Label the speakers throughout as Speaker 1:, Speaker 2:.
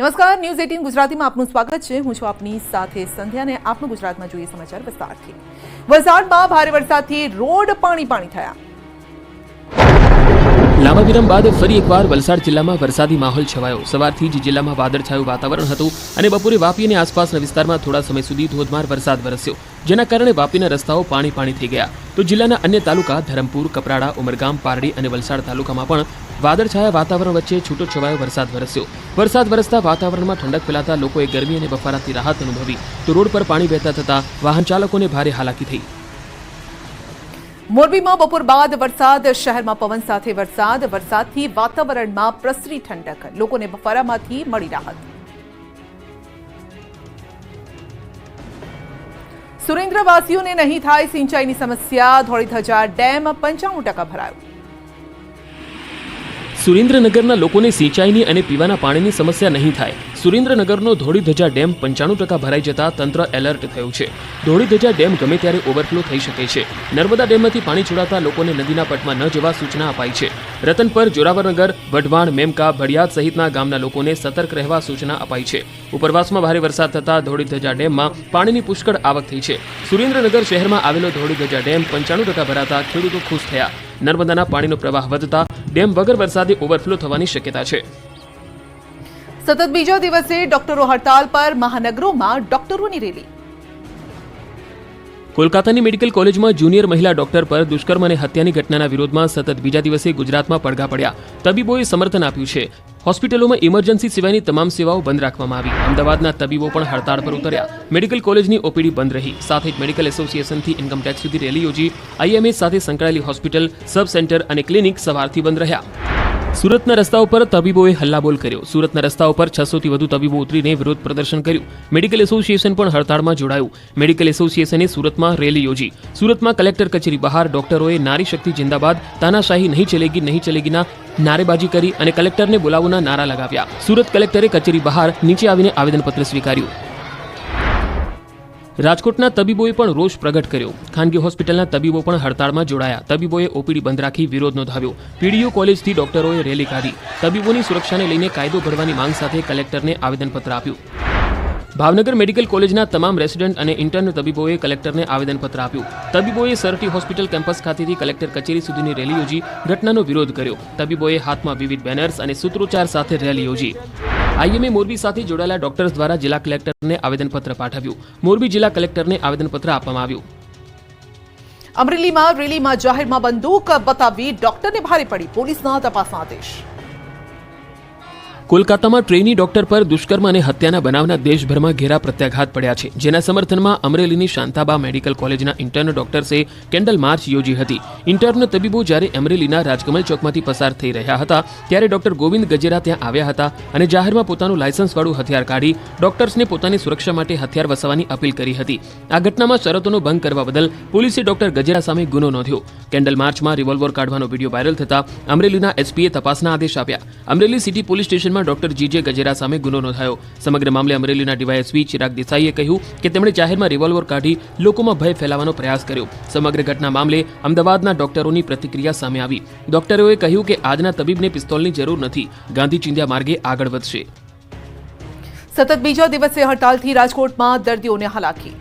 Speaker 1: નમસ્કાર news eighteen ગુજરાતીમાં આપનું સ્વાગત છે. હું છું આપની સાથે સંધ્યા અને આપનું ગુજરાતમાં જોઈએ સમાચાર વિસ્તારથી. વલસાડમાં ભારે વરસાદથી રોડ પાણી પાણી થયા.
Speaker 2: લાંબા વિરામ બાદ ફરી એકવાર વલસાડ જિલ્લામાં વરસાદી માહોલ છવાયો. સવારથી જ જિલ્લામાં વાદળછાયું વાતાવરણ હતું અને બપોરે વાપી અને આસપાસના વિસ્તારમાં થોડા સમય સુધી ધોધમાર વરસાદ વરસ્યો, જેના કારણે વાપીના રસ્તાઓ પાણી પાણી થઈ ગયા. તો જિલ્લાના અન્ય તાલુકા ધરમપુર, કપરાડા, ઉમરગામ, પારડી અને વલસાડ તાલુકામાં પણ વાદળછાયા વાતાવરણ વચ્ચે છૂટો છવાયો વરસાદ વરસ્યો. વરસાદ વરસતા વાતાવરણમાં ઠંડક ફેલાતા લોકોએ ગરમી અને બફારાથી રાહત અનુભવી. તો રોડ પર પાણી વહેતા થતા વાહન ચાલકોને ભારે હાલાકી થઈ.
Speaker 1: મોરબીમાં બપોર બાદ વરસાદ, શહેરમાં પવન સાથે વરસાદ, વરસાદથી વાતાવરણમાં પ્રસરી ઠંડક. લોકોને બફારામાંથી મળી રાહત. સુરેન્દ્રવાસીઓને નહીં થાય સિંચાઈની સમસ્યા. ધોળીધજા ડેમ પંચાણું ટકા ભરાયો.
Speaker 2: સુરેન્દ્રનગરના લોકોને સિંચાઈની અને પીવાના પાણીની સમસ્યા નહીં થાય. સુરેન્દ્રનગરનો ધોળીધજા ડેમ પંચાણું ટકા ભરાઈ જતા તંત્ર એલર્ટ થયું છે. ધોળીધજા ડેમ ગમે ત્યારે ઓવરફ્લો થઈ શકે છે. નર્મદા ડેમમાંથી પાણી છોડાતા લોકોને નદીના પટમાં ન જવા સૂચના અપાઈ છે. રતનપર, જોરાવરનગર, વઢવાણ, મેમકા, ભડિયાદ સહિતના ગામના લોકોને સતર્ક રહેવા સૂચના અપાઈ છે. ઉપરવાસમાં ભારે વરસાદ થતાં ધોળીધજા ડેમમાં પાણીની પુષ્કળ આવક થઈ છે. સુરેન્દ્રનગર શહેરમાં આવેલો ધોળીધજા ડેમ પંચાણું ટકા ભરાતા ખેડૂતો ખુશ થયા. નર્મદાના પાણીનો પ્રવાહ વધતા ડેમ વગર વરસાદે ઓવરફ્લો થવાની શક્યતા છે.
Speaker 1: સતત બીજા દિવસે ડોક્ટરો હડતાલ પર મહાનગરોમાં ડોક્ટરોની રેલી.
Speaker 2: કોલકાતાની મેડિકલ કોલેજમાં જુનિયર મહિલા ડોક્ટર પર દુષ્કર્મ અને હત્યાની ઘટનાના વિરોધમાં સતત બીજા દિવસે ગુજરાતમાં પડઘા પડ્યા. તબીબોએ સમર્થન આપ્યું છે. હોસ્પિટલોમાં ઇમરજન્સી સિવાયની તમામ સેવાઓ બંધ રાખવામાં આવી. અમદાવાદના તબીબો પણ હડતાળ પર ઉતર્યા. મેડિકલ કોલેજની ઓપીડી બંધ રહી. સાથે જ મેડિકલ એસોસિએશનથી ઇન્કમટેક્સ સુધી રેલી યોજી. આઈએમએ સાથે સંકળાયેલી હોસ્પિટલ, સબ સેન્ટર અને ક્લિનિક સવારથી બંધ રહ્યા. સુરતના રસ્તા ઉપર તબીબોએ હલ્લાબોલ કર્યો. સુરતના રસ્તા ઉપર છસોથી વધુ તબીબો ઉતરીને વિરોધ પ્રદર્શન કર્યું. મેડિકલ એસોસિએશન પણ હડતાળમાં જોડાયું. મેડિકલ એસોસિએશને સુરતમાં રેલી યોજી. સુરતમાં કલેક્ટર કચેરી બહાર ડોક્ટરોએ નારી શક્તિ જિંદાબાદ, તાનાશાહી નહીં ચલેગી, નહીં ચલેગીના નારેબાજી કરી અને કલેક્ટરને બોલાવવાના નારા લગાવ્યા. સુરત કલેક્ટરે કચેરી બહાર નીચે આવીને આવેદનપત્ર સ્વીકાર્યું. રાજકોટના તબીબોએ પણ રોષ પ્રગટ કર્યો. ખાનગી હોસ્પિટલના તબીબો પણ હડતાળમાં જોડાયા. તબીબોએ ઓપીડી બંધ રાખી વિરોધ નોંધાવ્યો. પીડીયુ કોલેજથી ડોક્ટરોએ રેલી કાઢી. તબીબોની સુરક્ષાને લઈને કાયદો ઘડવાની માંગ સાથે કલેક્ટરને આવેદનપત્ર આપ્યું. ભાવનગર મેડિકલ કોલેજના તમામ રેસિડેન્ટ અને ઇન્ટર્ન તબીબોએ કલેક્ટરને આવેદનપત્ર આપ્યું. તબીબોએ સરટી હોસ્પિટલ કેમ્પસ ખાતેથી કલેક્ટર કચેરી સુધીની રેલી યોજી ઘટનાનો વિરોધ કર્યો. તબીબોએ હાથમાં વિવિધ બેનર્સ અને સૂત્રોચ્ચાર સાથે રેલી યોજી. આઈએમએ મોરબી સાથે જોડાયેલા ડોક્ટર્સ દ્વારા જિલ્લા કલેક્ટરને આવેદનપત્ર પાઠવ્યું. મોરબી જિલ્લા કલેક્ટરને આવેદનપત્ર આપવામાં આવ્યું.
Speaker 1: અમરેલીમાં રેલીમાં જાહેરમાં બંદૂક બતાવી ડોક્ટરને ભારે પડી પોલીસના તપાસના આદેશ.
Speaker 2: કોલકાતામાં ટ્રેની ડોક્ટર પર દુષ્કર્મ અને હત્યાના બનાવના દેશભરમાં ઘેરા પ્રત્યાઘાત પડ્યા છે, જેના સમર્થનમાં અમરેલીની શાંતાબા મેડિકલ કોલેજના ઇન્ટર્ન ડોક્ટર્સે કેન્ડલ માર્ચ યોજી હતી. ઇન્ટર્ન તબીબો જ્યારે અમરેલીના રાજકમલ ચોકમાંથી પસાર થઈ રહ્યા હતા, ત્યારે ડોક્ટર ગોવિંદ ગજેરા ત્યાં આવ્યા હતા અને જાહેરમાં પોતાનું લાયસન્સવાળું હથિયાર કાઢી ડોક્ટર્સને પોતાની સુરક્ષા માટે હથિયાર વસાવવાની અપીલ કરી હતી. આ ઘટનામાં શરતોનો ભંગ કરવા બદલ પોલીસે ડોક્ટર ગજેરા સામે ગુનો નોંધ્યો. કેન્ડલ માર્ચમાં રિવોલ્વર કાઢવાનો વીડિયો વાયરલ થતા અમરેલીના એસપીએ તપાસના આદેશ આપ્યા. અમરેલી સિટી પોલીસ સ્ટેશનમાં ડોક્ટર જીજે ગજેરા સામે ગુનો નોંધાયો. સમગ્ર મામલે અમરેલીના ડીવાયએસપી ચિરાગ દેસાઈએ કહ્યું કે તેમણે જાહેરમાં રિવોલ્વર કાઢી લોકોમાં ભય ફેલાવવાનો પ્રયાસ કર્યો. સમગ્ર ઘટના મામલે અમદાવાદના ડોક્ટરોની પ્રતિક્રિયા સામે આવી. ડોક્ટરોએ કહ્યું કે આજના તબીબને પિસ્તોલની જરૂર નથી. ગાંધી ચિંધ્યા માર્ગે આગળ વધશે.
Speaker 1: સતત બીજા દિવસે હડતાલથી રાજકોટમાં દર્દીઓને હાલાકી.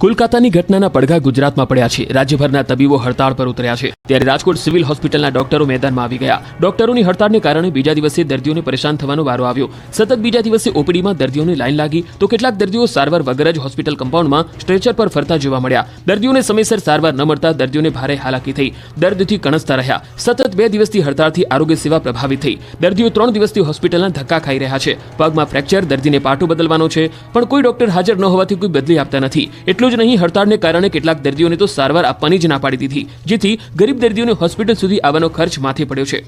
Speaker 2: કોલકાતાની ઘટનાના પડઘા ગુજરાતમાં પડ્યા છે. રાજ્યભરના તબીબો હડતાળ પર ઉતર્યા છે. ત્યારે રાજકોટ સિવિલ હોસ્પિટલના ડોક્ટરો મેદાનમાં આવી ગયા. ડોક્ટરોની હડતાળને કારણે બીજા દિવસે દર્દીઓને પરેશાન થવાનો વારો આવ્યો. સતત બીજા દિવસે ઓપીડીમાં દર્દીઓની લાઇન લાગી તો કેટલાક દર્દીઓ સારવાર વગર જ હોસ્પિટલ કમ્પાઉન્ડમાં સ્ટ્રેચર પર ફરતા જોવા મળ્યા. દર્દીઓને સમયસર સારવાર ન મળતા દર્દીઓને ભારે હાલાકી થઈ. દર્દથી કણસતા રહ્યા. સતત બે દિવસથી હડતાળથી આરોગ્ય સેવા પ્રભાવિત થઈ. દર્દીઓ ત્રણ દિવસથી હોસ્પિટલના ધક્કા ખાઈ રહ્યા છે. પગમાં ફ્રેક્ચર, દર્દીને પાટો બદલવાનો છે. પણ કોઈ ડોક્ટર હાજર ન હોવાથી કોઈ બદલી આપતા નથી. એટલું જ નહીં, હડતાળને કારણે કેટલાક દર્દીઓને તો સારવાર આપવાની જ ના પાડી દીધી, જેથી ગરીબ દર્દીઓને હોસ્પિટલ સુધી આવવાનો ખર્ચ માથે પડ્યો છે.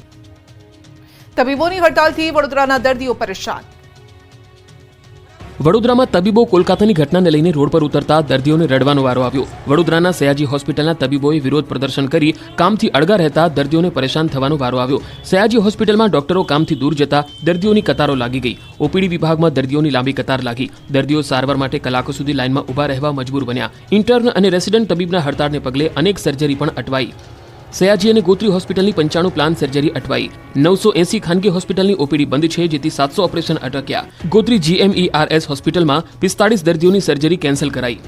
Speaker 1: તબીબોની હડતાલથી વડોદરાના દર્દીઓ પરેશાન.
Speaker 2: વડોદરામાં તબીબો કોલકાતાની ઘટનાને લઈને રોડ પર ઉતરતા દર્દીઓને રડવાનો વારો આવ્યો. વડોદરાના સયાજી હોસ્પિટલના તબીબોએ વિરોધ પ્રદર્શન કરી કામથી અળગા રહેતા દર્દીઓને પરેશાન થવાનો વારો આવ્યો. સયાજી હોસ્પિટલમાં ડોક્ટરો કામથી દૂર જતા દર્દીઓની કતારો લાગી ગઈ. ઓપીડી વિભાગમાં દર્દીઓની લાંબી કતાર લાગી. દર્દીઓ સારવાર માટે કલાકો સુધી લાઇનમાં ઊભા રહેવા મજબૂર બન્યા. ઇન્ટર્ન અને રેસિડન્ટ તબીબના હડતાળને પગલે અનેક સર્જરી પણ અટવાઈ. સયાજી ગોત્રી હોસ્પિટલની પંચાણું પ્લાન સર્જરી અટવાઈ. નવસો એસી ખાનગી હોસ્પિટલની ઓપીડી બંધ છે, જેથી સાતસો ઓપરેશન અટક્યા. ગોત્રી જીએમઈઆરએસ હોસ્પિટલમાં પિસ્તાળીસ દર્દીઓની સર્જરી કેન્સલ કરાઈ.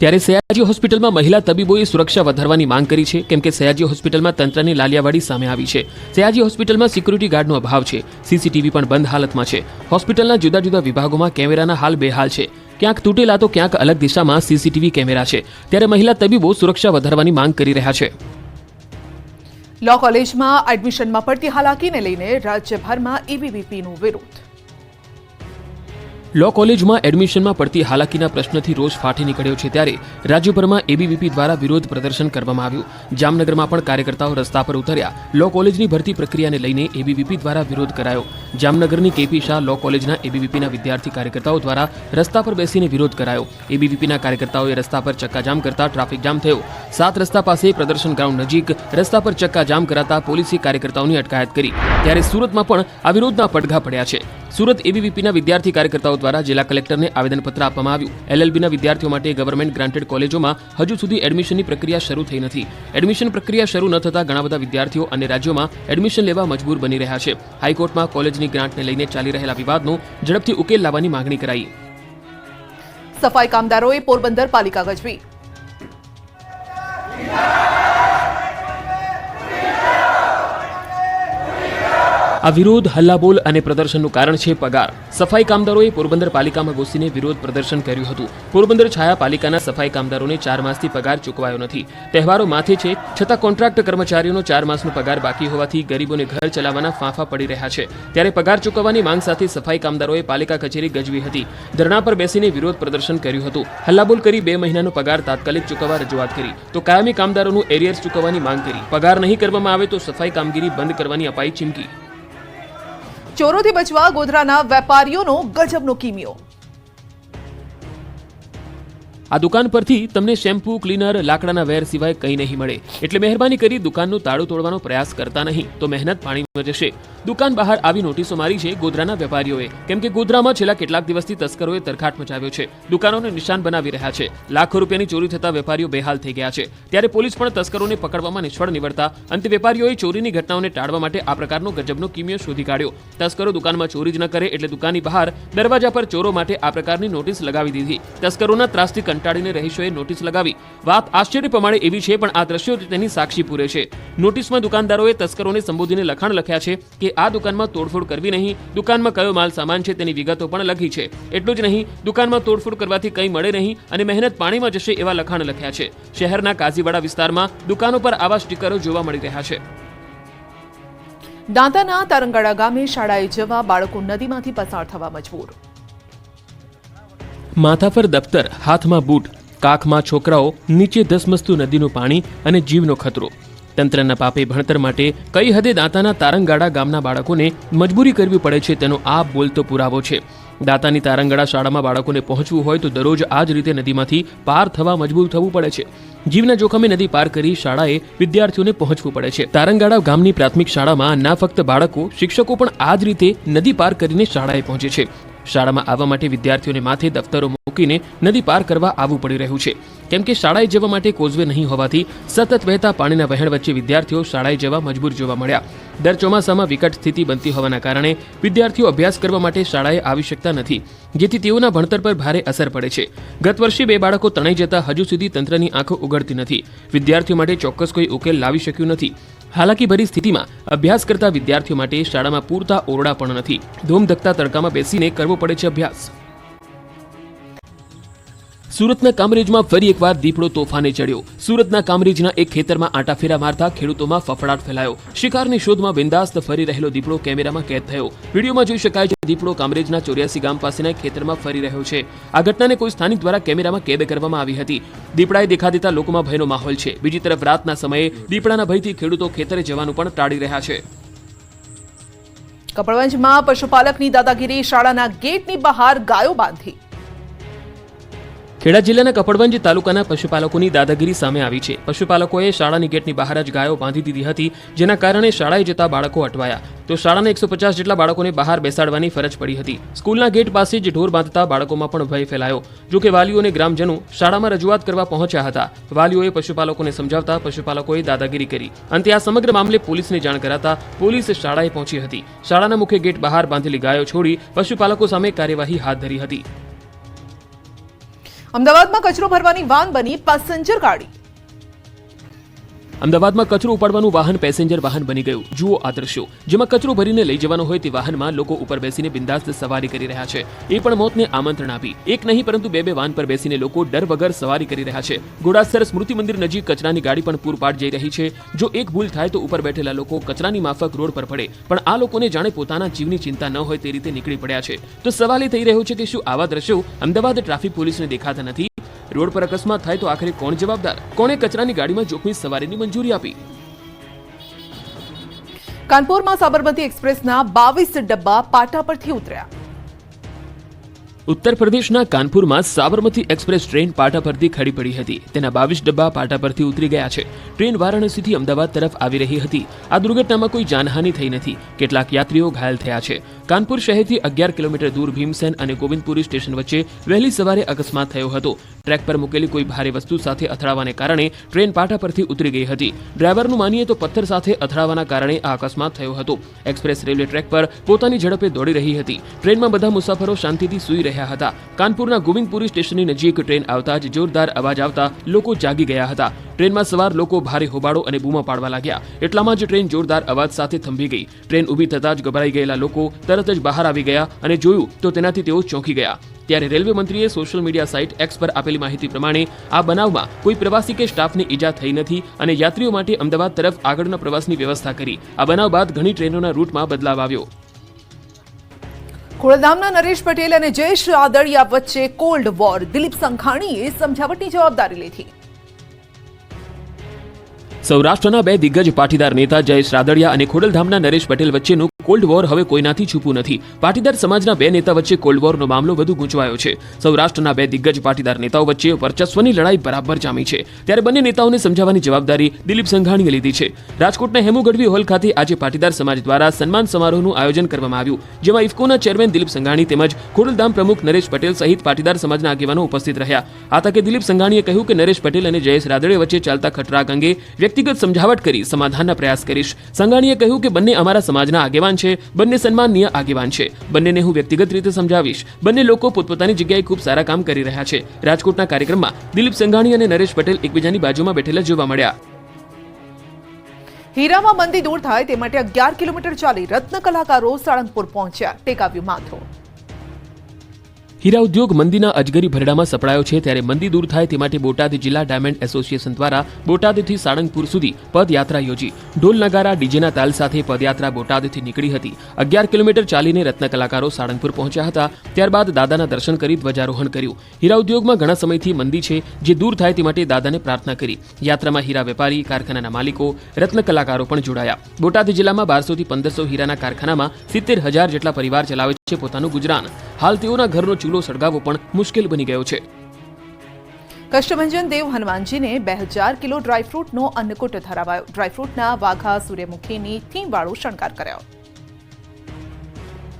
Speaker 2: ત્યારે સયાજી હોસ્પિટલમાં મહિલા તબીબોએ સુરક્ષા વધારવાની માંગ કરી છે, કેમ કે સયાજી હોસ્પિટલમાં તંત્રની લાલિયાવાડી સામે આવી છે. સયાજી હોસ્પિટલમાં સિક્યુરિટી ગાર્ડનો અભાવ છે, સીસીટીવી પણ બંધ હાલતમાં છે. હોસ્પિટલના જુદા જુદા વિભાગોમાં કેમેરાના હાલ બેહાલ છે. ક્યાંક તૂટેલા તો ક્યાંક અલગ દિશામાં સીસીટીવી કેમેરા છે. ત્યારે મહિલા તબીબો સુરક્ષા વધારવાની માંગ કરી રહ્યા છે.
Speaker 1: લો કોલેજમાં એડમિશનમાં પડતી હાલાકીને લઈને રાજ્યભરમાં એબીવીપીનું વિરોધ.
Speaker 2: લો કોલેજમાં એડમિશનમાં પડતી હાલાકીના પ્રશ્નથી રોષ ફાટી નીકળ્યો છે ત્યારે રાજ્યભરમાં એબીવીપી દ્વારા વિરોધ પ્રદર્શન કરવામાં આવ્યું. જામનગરમાં પણ કાર્યકર્તાઓ રસ્તા પર ઉતર્યા. લો કોલેજની ભરતી પ્રક્રિયાને લઈને એબીવીપી દ્વારા વિરોધ કરાયો. જામનગરની કેપી શાહ લો કોલેજના એબીવીપીના વિદ્યાર્થી કાર્યકર્તાઓ દ્વારા રસ્તા પર બેસીને વિરોધ કરાયો. એબીવીપીના કાર્યકર્તાઓએ રસ્તા પર ચક્કાજામ કરતા ટ્રાફિક જામ થયો. સાત રસ્તા પાસે પ્રદર્શન ગ્રાઉન્ડ નજીક રસ્તા પર ચક્કાજામ કરાતા પોલીસે કાર્યકર્તાઓની અટકાયત કરી. ત્યારે સુરતમાં પણ આ વિરોધના પડઘા પડ્યા છે. સુરત એબીવીપીના વિદ્યાર્થી કાર્યકર્તાઓ દ્વારા જિલ્લા કલેક્ટરને આવેદનપત્ર આપવામાં આવ્યું. એલએલબીના વિદ્યાર્થીઓ માટે ગવર્મેન્ટ ગ્રાન્ટેડ કોલેજોમાં હજુ સુધી એડમિશનની પ્રક્રિયા શરૂ થઈ નથી. એડમિશન પ્રક્રિયા શરૂ ન થતાં ઘણા બધા વિદ્યાર્થીઓ અને રાજ્યોમાં એડમિશન લેવા મજબૂર બની રહ્યા છે. હાઈકોર્ટમાં કોલેજની ગ્રાન્ટને લઈને ચાલી રહેલા વિવાદનો ઝડપથી ઉકેલ લાવવાની માંગણી કરાઈ.
Speaker 1: સફાઈ કામદારોએ પોરબંદર પાલિકા ગજવી.
Speaker 2: આ વિરોધ, હલ્લાબોલ અને પ્રદર્શનનું કારણ છે પગાર. સફાઈ કામદારોએ પોરબંદર પાલિકામાં ઘૂસીને વિરોધ પ્રદર્શન કર્યું હતું. પોરબંદર છાયા પાલિકાના સફાઈ કામદારોને ચાર માસથી પગાર ચૂકવાયો નથી. તહેવારો માથે છે, છતાં કોન્ટ્રાક્ટ કર્મચારીઓનો ચાર માસનો પગાર બાકી હોવાથી ગરીબોને ઘર ચલાવવાના ફાંફા પડી રહ્યા છે. ત્યારે પગાર ચૂકવવાની માંગ સાથે સફાઈ કામદારોએ પાલિકા કચેરી ગજવી હતી. ધરણા પર બેસીને વિરોધ પ્રદર્શન કર્યું હતું. હલ્લાબોલ કરી બે મહિનાનો પગાર તાત્કાલિક ચૂકવવા રજૂઆત કરી. તો કાયમી કામદારોનું એરિયર્સ ચૂકવવાની માંગ કરી. પગાર નહીં કરવામાં આવે તો સફાઈ કામગીરી બંધ કરવાની અપાઈ ચીમકી.
Speaker 1: ચોરોથી બચવા ગોધરાના વેપારીઓનો ગજબનો કિમિયો.
Speaker 2: આ દુકાન પરથી તમને શેમ્પૂ, ક્લીનર, લાકડાના વેર સિવાય કંઈ નહીં મળે. એટલે મહેરબાની કરી દુકાનનું તાળું તોડવાનો પ્રયાસ કરતા નહીં, તો મહેનત પાણીમાં જશે. દુકાન બહાર આવી નોટિસો મારી છે ગોધરાના વેપારીઓએ. કેમ કે ગોધરામાં છેલ્લા કેટલાક દિવસથી તસ્કરોએ તરખાટ મચાવ્યો છે. દુકાનોને નિશાન બનાવી રહ્યા છે. લાખો રૂપિયાની ચોરી થતા વેપારીઓ બેહાલ થઈ ગયા છે. ત્યારે પોલીસ પણ તસ્કરોને પકડવામાં નિષ્ફળ નીવડતા અંતે વેપારીઓએ ચોરીની ઘટનાઓને ટાળવા માટે આ પ્રકારનો ગજબનો કિમિયો શોધી કાઢ્યો. તસ્કરો દુકાનમાં ચોરી જ ન કરે એટલે દુકાનની બહાર દરવાજા પર ચોરો માટે આ પ્રકારની નોટિસ લગાવી દીધી. તસ્કરોના ત્રાસથી કંટાળીને રહીશોએ નોટિસ લગાવી. વાત આશ્ચર્ય પ્રમાણે એવી છે, પણ આ દ્રશ્યો તેની સાક્ષી પૂરે છે. નોટિસમાં દુકાનદારોએ તસ્કરોને સંબોધીને લખાણ લખ્યા છે કે આ દુકાનમાં તોડફોડ કરવી નહીં, દુકાનમાં કયો માલ સામાન છે તેની વિગતો પણ લખી છે. એટલું જ નહીં, દુકાનમાં તોડફોડ કરવાથી કંઈ મળે નહીં અને મહેનત પાણીમાં જશે એવા લખાણ લખ્યા છે. શહેરના કાઝીવાડા વિસ્તારમાં દુકાનો પર આવા સ્ટીકરો જોવા મળી રહ્યા છે.
Speaker 1: દાંતાના તારંગાડા ગામે શાળાએ જવા બાળકો નદીમાંથી પસાર થવા મજબૂર.
Speaker 2: માથા પર દફતર, હાથમાં બૂટ, કાખમાં છોકરાઓ, નીચે ધસમસતું નદીનું પાણી અને જીવનો ખતરો. તંત્રના પાપે ભણતર માટે કઈ હદે દાંતાના તારંગાડા ગામના બાળકોને મજબૂરી કરવી પડે છે તેનો આ બોલતો પુરાવો છે. દાંતાની તારંગાડા શાળામાં બાળકોને પહોંચવું હોય તો દરરોજ આ જ રીતે નદીમાંથી પાર થવા મજબૂર થવું પડે છે. જીવના જોખમે નદી પાર કરી શાળાએ વિદ્યાર્થીઓને પહોંચવું પડે છે. તારંગાડા ગામની પ્રાથમિક શાળામાં ના ફક્ત બાળકો, શિક્ષકો પણ આ જ રીતે નદી પાર કરીને શાળાએ પહોંચે છે. શાળામાં આવવા માટે વિદ્યાર્થીઓને માથે દફતરો મૂકીને નદી પાર કરવા આવવું પડી રહ્યું છે. કેમ કે શાળાએ જવા માટે કોઝવે નહીં હોવાથી સતત વહેતા પાણીના વહેણ વચ્ચે વિદ્યાર્થીઓ શાળાએ જવા મજબૂર જોવા મળ્યા. દર ચોમાસામાં વિકટ સ્થિતિ બનતી હોવાના કારણે વિદ્યાર્થીઓ અભ્યાસ કરવા માટે શાળાએ આવી શકતા નથી, જેથી તેઓના ભણતર પર ભારે અસર પડે છે. ગત વર્ષે બે બાળકો તણાઈ જતા હજુ સુધી તંત્રની આંખો ઉગડતી નથી. વિદ્યાર્થીઓ માટે ચોક્કસ કોઈ ઉકેલ લાવી શક્યું નથી. હાલાકી ભરી સ્થિતિમાં અભ્યાસ કરતા વિદ્યાર્થીઓ માટે શાળામાં પૂરતા ઓરડા પણ નથી. ધૂમધકતા તડકામાં બેસીને કરવો પડે છે અભ્યાસ. સુરતના કામરેજમાં ફરી એકવાર દીપડો તોફાને ચડ્યો. સુરતના કામરેજના એક ખેતરમાં આંટાફેરા મારતા ખેડૂતોમાં ફફડાટ ફેલાયો. શિકારની શોધમાં બિંદાસ્ત ફરી રહેલો દીપડો કેમેરામાં કેદ થયો. વિડીયોમાં જોઈ શકાય છે દીપડો કામરેજના ચોર્યાસી ગામ પાસેના ખેતરમાં ફરી રહ્યો છે. આ ઘટનાને કોઈ સ્થાનિક દ્વારા કેમેરામાં કેદ કરવામાં આવી હતી. દીપડાએ દેખા દેતા લોકોમાં ભયનો માહોલ છે. બીજી તરફ રાતના સમયે દીપડાના ભયથી ખેડૂતો ખેતરે જવાનું પણ ટાળી રહ્યા છે.
Speaker 1: કપડવંજમાં પશુપાલકની દાદાગીરી, શાળાના ગેટની બહાર ગાયો બાંધી.
Speaker 2: ખેડા જિલ્લાના કપડવંજ તાલુકાના પશુપાલકોની દાદાગીરી સામે આવી છે. પશુપાલકોએ શાળાની ગેટની બહાર જ ગાયો બાંધી દીધી હતી, જેના કારણે શાળાએ જતા બાળકો અટવાયા. તો શાળાના એકસો પચાસ જેટલા બાળકોને બહાર બેસાડવાની ફરજ પડી હતી. સ્કૂલના ગેટ પાસે જ ઢોર બાંધતા બાળકોમાં પણ ભય ફેલાયો. જો કે વાલીઓ ગ્રામજનો શાળામાં રજૂઆત કરવા પહોંચ્યા હતા. વાલીઓએ પશુપાલકોને સમજાવતા પશુપાલકોએ દાદાગીરી કરી. અંતે આ સમગ્ર મામલે પોલીસને જાણ કરાતા પોલીસ શાળાએ પહોંચી હતી. શાળાના મુખ્ય ગેટ બહાર બાંધેલી ગાયો છોડી પશુપાલકો સામે કાર્યવાહી હાથ ધરી હતી.
Speaker 1: અમદાવાદમાં કચરો ભરવાની વાન બની પેસેન્જર ગાડી.
Speaker 2: અમદાવાદમાં કચરો ઉપાડવાનું વાહન પેસેન્જર વાહન બની ગયું. જુઓ આ દ્રશ્યો. જેમાં કચરો ભરીને લઈ જવાનો હોય તે વાહનમાં લોકો ઉપર બેસીને બિંદાસ્ત સવારી કરી રહ્યા છે. એ પણ મોતને આમંત્રણ આપી. એક નહીં, પરંતુ બે બે વાહન પર બેસીને લોકો ડર વગર સવારી કરી રહ્યા છે. ઘોડાસર સ્મૃતિ મંદિર નજીક કચરાની ગાડી પણ પૂર પાડ જઈ રહી છે. જો એક ભૂલ થાય તો ઉપર બેઠેલા લોકો કચરાની માફક રોડ પર પડે. પણ આ લોકોને જાણે પોતાના જીવની ચિંતા ન હોય તે રીતે નીકળી પડ્યા છે. તો સવાલ એ થઈ રહ્યો છે કે શું આવા દ્રશ્યો અમદાવાદ ટ્રાફિક પોલીસને દેખાતા નથી? રોડ પર અકસ્માત થાય તો આખરે કોણ જવાબદાર? કોણે કચરાની ગાડીમાં જોખમી સવારીની મંજૂરી આપી?
Speaker 1: કાનપુરમાં સાબરમતી એક્સપ્રેસના બાવીસ ડબ્બા પાટા પરથી ઉતર્યા.
Speaker 2: ઉત્તર પ્રદેશના કાનપુરમાં સાબરમતી એક્સપ્રેસ ટ્રેન પાટા પરથી ખડી પડી હતી. તેના બાવીસ ડબ્બા પાટા પરથી ઉતરી ગયા છે. ટ્રેન વારાણસીથી અમદાવાદ તરફ આવી રહી હતી. આ દુર્ઘટનામાં કોઈ જાનહાનિ થઈ નથી. કેટલાક યાત્રીઓ ઘાયલ થયા છે. કાનપુર શહેરથી અગિયાર કિલોમીટર દૂર ભીમસેન અને ગોવિંદપુરી સ્ટેશન વચ્ચે વહેલી સવારે અકસ્માત થયો હતો. ટ્રેક પર મૂકેલી કોઈ ભારે વસ્તુ સાથે અથડાવાને કારણે ટ્રેન પાટા પરથી ઉતરી ગઈ હતી. ડ્રાઈવરનું માનીએ તો પથ્થર સાથે અથડાવાના કારણે આ અકસ્માત થયો હતો. એક્સપ્રેસ રેલવે ટ્રેક પર પોતાની ઝડપે દોડી રહી હતી. ટ્રેનમાં બધા મુસાફરો શાંતિથી સૂઈ રહ્યા હતા. કાનપુરના ગોવિંદપુરી સ્ટેશનની નજીક ટ્રેન આવતા જ જોરદાર અવાજ આવતા લોકો જાગી ગયા હતા. ટ્રેનમાં સવાર લોકો ભારે હોબાળો અને બૂમા પાડવા લાગ્યા. એટલામાં જ ટ્રેન જોરદાર અવાજ સાથે થંભી ગઈ. ટ્રેન ઊભી થતાં જ ગભરાઈ ગયેલા લોકો તરત જ બહાર આવી ગયા અને જોયું તો તેનાથી તેઓ ચોંકી ગયા. ત્યારે રેલવે મંત્રીએ સોશિયલ મીડિયા સાઇટ એક્સ પર આપેલી માહિતી પ્રમાણે આ બનાવમાં કોઈ પ્રવાસી કે સ્ટાફને ઈજા થઈ નથી અને યાત્રીઓ માટે અમદાવાદ તરફ આગળના પ્રવાસની વ્યવસ્થા કરી. આ બનાવ બાદ ઘણી ટ્રેનોના રૂટમાં બદલાવ આવ્યો.
Speaker 1: ખોડલધામના નરેશ પટેલ અને જયેશ આદળિયા વચ્ચે કોલ્ડ વોર દિલીપ સંઘાણીએ સમજાવટની જવાબદારી લીધી.
Speaker 2: સૌરાષ્ટ્રના બે દિગ્ગજ પાટીદાર નેતા જયેશ રાદડિયા અને ખોડલધામના નરેશ પટેલ વચ્ચેનું કોલ્ડ વોર હવે કોઈનાથી છૂપું નથી. પાટીદાર સમાજના બે નેતા વચ્ચે કોલ્ડ વોરનો મામલો વધુ ગૂંચવાયો છે. સૌરાષ્ટ્રના બે દિગ્ગજ પાટીદાર નેતાઓ વચ્ચે વર્ચસ્વની લડાઈ બરાબર જામી છે. ત્યારે બંને નેતાઓને સમજાવવાની જવાબદારી દિલીપ સંઘાણીએ લીધી છે. રાજકોટના હેમુ હોલ ખાતે આજે પાટીદાર સમાજ દ્વારા સન્માન સમારોહનું આયોજન કરવામાં આવ્યું, જેમાં ઇફકોના ચેરમેન દિલીપ સંઘાણી તેમજ ખોડલધામ પ્રમુખ નરેશ પટેલ સહિત પાટીદાર સમાજના આગેવાનો ઉપસ્થિત રહ્યા. આ તકે દિલીપ સંઘાણીએ કહ્યું કે નરેશ પટેલ અને જયેશ રાદડે વચ્ચે ચાલતા ખટરાક અંગે વ્યક્તિગત સમજાવટ કરી સમાધાનના પ્રયાસ કરીશ. સંઘાણીએ કહ્યું કે બંને અમારા સમાજના આગેવાન છે, બંને સન્માનનીય આગેવાન છે. બંનેને હું વ્યક્તિગત રીતે સમજાવીશ. બંને લોકો પોતપોતાની જગ્યાએ ખૂબ સારા કામ કરી રહ્યા છે. રાજકોટના કાર્યક્રમમાં દિલીપ સંઘાણી અને નરેશ પટેલ એકબીજાની બાજુમાં બેઠેલા જોવા મળ્યા.
Speaker 1: હીરામાં મંદી દૂર થાય તે માટે અગિયાર કિલોમીટર ચાલી રત્ન કલાકારો સાળંગપુર પહોંચ્યા. ટેકાવ્યું માથું.
Speaker 2: હીરા ઉદ્યોગ મંદીના અજગરી ભરડામાં સપડાયો છે ત્યારે મંદી દૂર થાય તે માટે બોટાદ જિલ્લા ડાયમંડ એસોસિએશન દ્વારા બોટાદથી સાળંગપુર સુધી પદયાત્રા યોજી. ઢોલ નગારા ડીજેના તાલ સાથે પદયાત્રા બોટાદથી નીકળી હતી. અગિયાર કિલોમીટર ચાલીને રત્ન કલાકારો સાળંગપુર પહોંચ્યા હતા. ત્યારબાદ દાદાના દર્શન કરી ધ્વજારોહણ કર્યું. હીરા ઉદ્યોગમાં ઘણા સમયથી મંદી છે જે દૂર થાય તે માટે દાદાને પ્રાર્થના કરી. યાત્રામાં હીરા વેપારી, કારખાનાના માલિકો, રત્ન કલાકારો પણ જોડાયા. બોટાદ જિલ્લામાં બારસોથી પંદરસો હીરાના કારખાનામાં સિત્તેર હજાર જેટલા પરિવાર ચલાવે છે પોતાનું ગુજરાન. હાલ તેઓના ઘરનો ચૂલો સળગાવવો પણ મુશ્કેલ બની ગયો છે.
Speaker 1: કષ્ટભંજન દેવ હનુમાનજીને બે હજાર કિલો ડ્રાયફ્રૂટનો અન્નકૂટ ધરાવાયો. ડ્રાયફ્રૂટના વાઘા સૂર્યમુખીની થીમવાળો શણગાર કરાયો.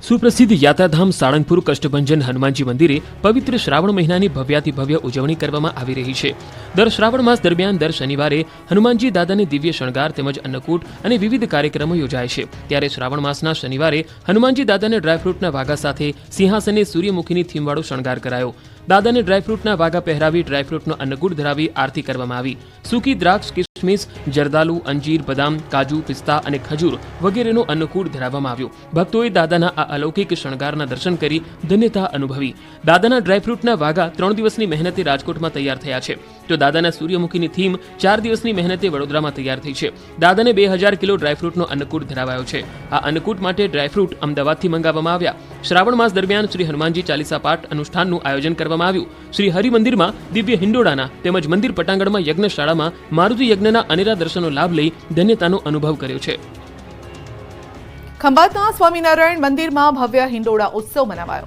Speaker 2: સુપ્રસિદ્ધ યાત્રાધામ સાળંગપુર કષ્ટભંજન હનુમાનજી મંદિરે પવિત્ર શ્રાવણ મહિનાની ભવ્યાતિ ભવ્ય ઉજવણી કરવામાં આવી રહી છે. દર શ્રાવણ માસ દરમિયાન દર શનિવારે હનુમાનજી દાદાને દિવ્ય શણગાર તેમજ અન્નકૂટ અને વિવિધ કાર્યક્રમો યોજાય છે. ત્યારે શ્રાવણ માસના શનિવારે હનુમાનજી દાદાને ડ્રાયફ્રૂટના વાઘા સાથે સિંહાસને સૂર્યમુખીની થીમવાળો શણગાર કરાયો. દાદાને ડ્રાયફ્રૂટના વાઘા પહેરાવી ડ્રાયફ્રૂટનો અન્નકૂટ ધરાવી આરતી કરવામાં આવી. સૂકી દ્રાક્ષ કિશમિશ જરદાલુ, અંજીર, બદામ, કાજુ, પિસ્તા અને ખજૂર વગેરેનો અન્નકૂટ ધરાવવામાં આવ્યો. ભક્તોએ દાદાના આ અલૌકિક શણગારના દર્શન કરી ધન્યતા અનુભવી. દાદાના ડ્રાયફ્રૂટના વાઘા ત્રણ દિવસની મહેનતે રાજકોટમાં તૈયાર થયા છે. તો દાદાના સૂર્યમુખીની થીમ ચાર દિવસની મહેનતે વડોદરામાં તૈયાર થઈ છે. દાદાને બે હજાર કિલો ડ્રાયફ્રૂટનો અન્નકૂટ ધરાવાયો છે. આ અન્નકૂટ માટે ડ્રાયફ્રૂટ અમદાવાદથી મંગાવવામાં આવ્યા. શ્રાવણ માસ દરમિયાન શ્રી હનુમાનજી ચાલીસા પાઠ અનુષ્ઠાનનું આયોજન કરવામાં આવ્યું. શ્રી હરિમંદિરમાં દિવ્ય હિંડોળાના તેમજ મંદિર પટાંગણમાં યજ્ઞશાળામાં મારુતિ યજ્ઞના અનેરા દર્શનનો લાભ લઈ ધન્યતાનો અનુભવ કર્યો છે.
Speaker 1: ખંભાતના સ્વામિનારાયણ મંદિરમાં ભવ્ય હિંડોળા ઉત્સવ મનાવાયો.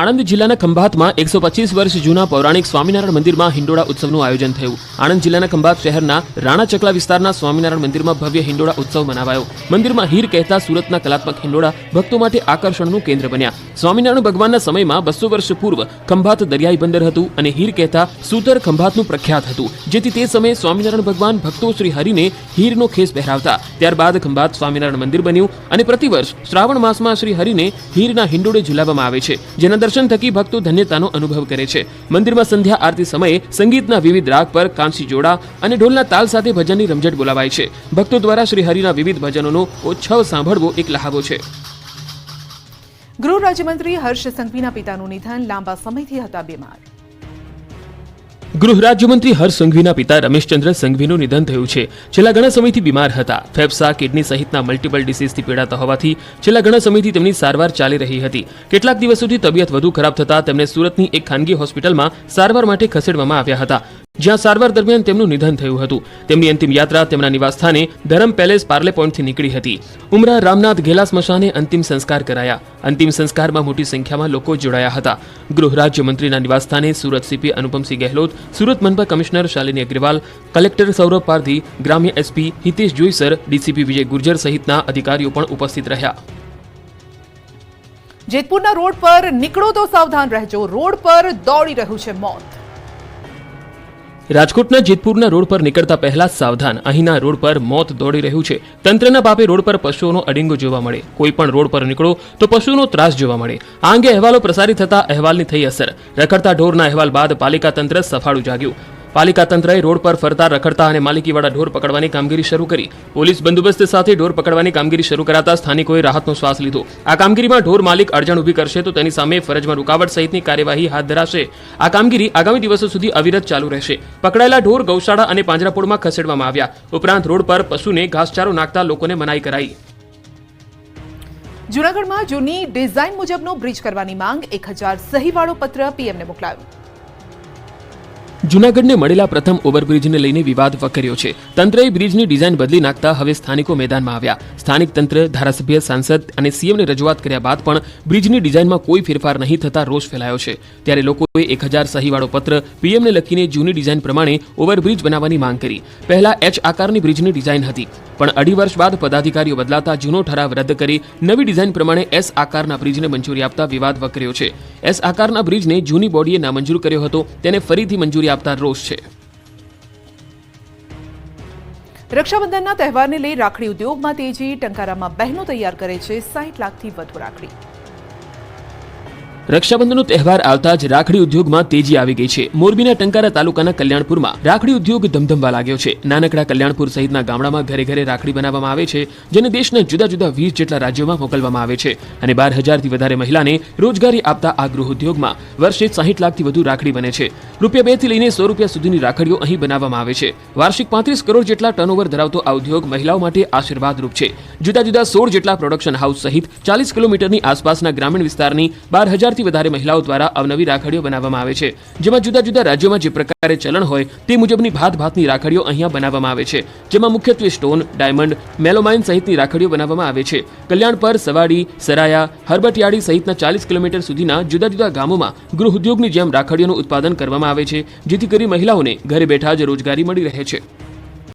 Speaker 2: આણંદ જિલ્લાના ખંભાતમાં એકસો પચીસ વર્ષ જૂના પૌરાણિક સ્વામિનારાયણ મંદિરમાં હિંડોળા ઉત્સવનું આયોજન થયું. આણંદ જિલ્લાના ખંભાત શહેરના રાણા ચકલા વિસ્તારના સ્વામિનારાયણ મંદિરમાં ભવ્ય હિંડોળા ઉત્સવ મનાવાયો. મંદિરમાં હીર કહેતા સુરતના કલાત્મક હિંડોળા ભક્તો માટે આકર્ષણનું કેન્દ્ર બન્યા. સ્વામિનારાયણ ભગવાનના સમયમાં બસો વર્ષ પૂર્વ ખંભાત દરિયાઈ બંદર હતું અને હીર કહેતા સૂતર ખંભાતનું પ્રખ્યાત હતું. જેથી તે સમયે સ્વામિનારાયણ ભગવાન ભક્તો શ્રી હરિને હીરનો ખેસ પહેરાવતા. ત્યારબાદ ખંભાત સ્વામિનારાયણ મંદિર બન્યું અને પ્રતિવર્ષ શ્રાવણ માસમાં શ્રી હરિને હીરના હિંડોળે ઝુલાવવામાં આવે છે. જેના દર્શન થકી ભક્તો ધન્યતાનો અનુભવ કરે છે. મંદિરમાં સંધ્યા આરતી સમયે સંગીતના વિવિધ રાગ પર કાંસી જોડા અને ઢોલના તાલ સાથે ભજનની રમઝટ બોલાવાય છે. ભક્તો દ્વારા શ્રી હરિના વિવિધ ભજનોનો ઉત્સવ સાંભળવો એક લહાવો છે.
Speaker 1: ગૃહ રાજ્યમંત્રી હર્ષ સંઘવીના પિતાનું નિધન લાંબા સમયથી હતા બીમાર.
Speaker 2: ગૃહ રાજ્યમંત્રી હર્ષ સંઘવીના પિતા રમેશચંદ્ર સંઘવીનું નિધન થયું છે. છેલ્લા ઘણા સમયથી બીમાર હતા. ફેફસા, કિડની સહિતના મલ્ટિપલ ડિસીઝથી પીડાતા હોવાથી છેલ્લા ઘણા સમયથી તેમની સારવાર ચાલી રહી હતી. કેટલાક દિવસોથી તબિયત વધુ ખરાબ થતા તેમને સુરતની એક ખાનગી હોસ્પિટલમાં સારવાર માટે ખસેડવામાં આવ્યા હતા. જ્યાં સારવાર દરમિયાન તેમનું નિધન થયું હતું. તેમની અંતિમ યાત્રા તેમના નિવાસસ્થાને ધરમ પેલેસ પાર્લે પોઈન્ટથી નીકળી હતી. ઉમરા રામનાથ ઘેલા સ્મશાને અંતિમ સંસ્કાર કરાયા. અંતિમ સંસ્કારમાં મોટી સંખ્યામાં લોકો જોડાયા હતા. ગૃહ રાજ્યમંત્રીના નિવાસસ્થાને સુરત સીપી અનુપમસિંહ ગેહલોત, સુરત મનપા કમિશનર શાલિની અગ્રવાલ, કલેક્ટર સૌરભ પારધી, ગ્રામ્ય એસપી હિતેશ જોઈસર, ડીસીપી વિજય ગુર્જર સહિતના અધિકારીઓ પણ ઉપસ્થિત રહ્યા.
Speaker 1: જેતપુરના રોડ પર નીકળો તો સાવધાન રહેજો. રોડ પર દોડી રહ્યું છે મોત.
Speaker 2: રાજકોટના જેતપુરના રોડ પર નીકળતા પહેલા સાવધાન. અહીંના રોડ પર મોત દોડી રહ્યું છે. તંત્રના પાપે રોડ પર પશુઓનો અડિંગો જોવા મળે. કોઈ પણ રોડ પર નીકળો તો પશુઓનો ત્રાસ જોવા મળે. આ અંગે અહેવાલો પ્રસારિત થતા અહેવાલની થઈ અસર. રખડતા ઢોરના અહેવાલ બાદ પાલિકા તંત્ર સફાળું જાગ્યું. પાલિકા તંત્રએ રોડ પર ફરતા રખડતા અને માલિકીવાળા ઢોર પકડવાની કામગીરી શરૂ કરી. પોલીસ બંદોબસ્ત સાથે ઢોર પકડવાની કામગીરી શરૂ કરાતા સ્થાનિકોએ રાહતનો શ્વાસ લીધો. આ કામગીરીમાં ઢોર માલિક અડચણ ઊભી કરશે તો તેની સામે ફરજમાં રૂકાવટ સહિતની કાર્યવાહી હાથ ધરાશે. આ કામગીરી આગામી દિવસો સુધી અવિરત ચાલુ રહેશે. પકડાયેલા ઢોર ગૌશાળા અને પાંજરાપોળમાં ખસેડવામાં આવ્યા. ઉપરાંત રોડ પર પશુને ઘાસચારો નાખતા લોકોને મનાઈ કરાઈ.
Speaker 1: જૂનાગઢમાં જૂની ડિઝાઇન મુજબનો બ્રિજ કરવાની માંગ એક હજાર સહીવાળો પત્ર પીએમને મોકલાયો.
Speaker 2: જૂનાગઢને મળેલા પ્રથમ ઓવરબ્રિજને લઈને વિવાદ વકર્યો છે. તંત્રએ બ્રિજની ડિઝાઇન બદલી નાખતા હવે સ્થાનિકો મેદાનમાં આવ્યા. સ્થાનિક તંત્ર, ધારાસભ્ય, સાંસદ અને સીએમને રજૂઆત કર્યા બાદ પણ બ્રિજની ડિઝાઇનમાં કોઈ ફેરફાર નહીં થતા રોષ ફેલાયો છે. ત્યારે લોકોએ એક હજાર સહીવાળો પત્ર પીએમને લખીને જૂની ડિઝાઇન પ્રમાણે ઓવરબ્રિજ બનાવવાની માંગ કરી. પહેલા એચ આકારની બ્રિજની ડિઝાઇન હતી. પણ અઢી વર્ષ બાદ પદાધિકારીઓ બદલાતા જૂનો ઠરાવ રદ કરી નવી ડિઝાઇન પ્રમાણે એસ આકારના બ્રિજને મંજૂરી આપતા વિવાદ વકર્યો છે. એસ આકારના બ્રિજને જૂની બોડીએ નામંજૂર કર્યો હતો. તેને ફરીથી મંજૂરી આપતા રોષ છે.
Speaker 1: રક્ષાબંધનના તહેવારને લઈ રાખડી ઉદ્યોગમાં તેજી, ટંકારામાં બહેનો તૈયાર કરે છે. સાઠ લાખથી વધુ રાખડી.
Speaker 2: રક્ષાબંધનનો તહેવાર આવતા જ રાખડી ઉદ્યોગમાં તેજી આવી ગઈ છે. મોરબીના ટંકારા તાલુકાના કલ્યાણપુરમાં રાખડી ઉદ્યોગ ધમધમવા લાગ્યો છે. નાનકડા કલ્યાણપુર સહિતના ગામડામાં ઘરે ઘરે રાખડી બનાવવામાં આવે છે, જેને દેશના જુદા જુદા વીસ જેટલા રાજ્યોમાં મોકલવામાં આવે છે અને બાર હજારથી વધારે મહિલાને રોજગારી આપતા આ ગૃહ ઉદ્યોગમાં વર્ષે સાહીઠ લાખથી વધુ રાખડી બને છે. રૂપિયા બેથી લઈને સો રૂપિયા સુધીની રાખડીઓ અહીં બનાવવામાં આવે છે. વાર્ષિક પાંત્રીસ કરોડ જેટલા ટર્નઓવર ધરાવતો આ ઉદ્યોગ મહિલાઓ માટે આશીર્વાદરૂપ છે. જુદા જુદા સોળ જેટલા પ્રોડક્શન હાઉસ સહિત ચાલીસ કિલોમીટરની આસપાસના ગ્રામીણ વિસ્તારની બાર હજારથી વધારે મહિલાઓ દ્વારા અવનવી રાખડીઓ બનાવવામાં આવે છે, જેમાં જુદા જુદા રાજ્યોમાં જે પ્રકારે ચલણ હોય તે મુજબની ભાત ભાતની રાખડીઓ અહીંયા બનાવવામાં આવે છે, જેમાં મુખ્યત્વે સ્ટોન, ડાયમંડ, મેલોમાઇન સહિતની રાખડીઓ બનાવવામાં આવે છે. કલ્યાણ પર સવાડી, સરાયા, હરબટિયાળી સહિતના ચાલીસ કિલોમીટર સુધીના જુદા જુદા ગામોમાં ગૃહ ઉદ્યોગની જેમ રાખડીઓનું ઉત્પાદન કરવામાં આવે છે, જેથી કરી મહિલાઓને ઘરે બેઠા જ રોજગારી મળી રહે છે.